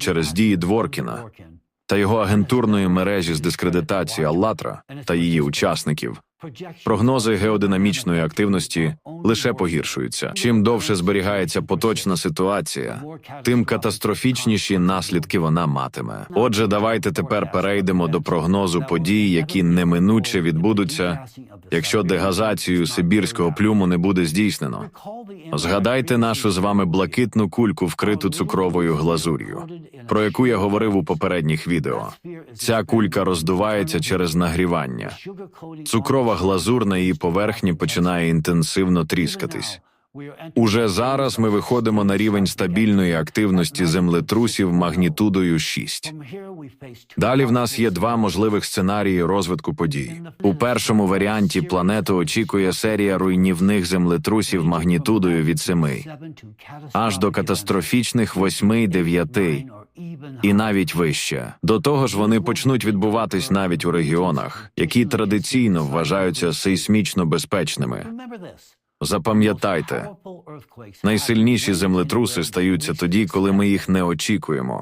через дії Дворкіна та його агентурної мережі з дискредитації Аллатра та її учасників. Прогнози геодинамічної активності лише погіршуються. Чим довше зберігається поточна ситуація, тим катастрофічніші наслідки вона матиме. Отже, давайте тепер перейдемо до прогнозу подій, які неминуче відбудуться, якщо дегазацію сибірського плюму не буде здійснено. Згадайте нашу з вами блакитну кульку, вкриту цукровою глазур'ю, про яку я говорив у попередніх відео. Ця кулька роздувається через нагрівання. Цукрова глазур на її поверхні починає інтенсивно тріскатись. Уже зараз ми виходимо на рівень стабільної активності землетрусів магнітудою 6. Далі в нас є два можливих сценарії розвитку подій. У першому варіанті планету очікує серія руйнівних землетрусів магнітудою від 7 аж до катастрофічних 8-9 і навіть вище. До того ж, вони почнуть відбуватись навіть у регіонах, які традиційно вважаються сейсмічно безпечними. Запам'ятайте, найсильніші землетруси стаються тоді, коли ми їх не очікуємо.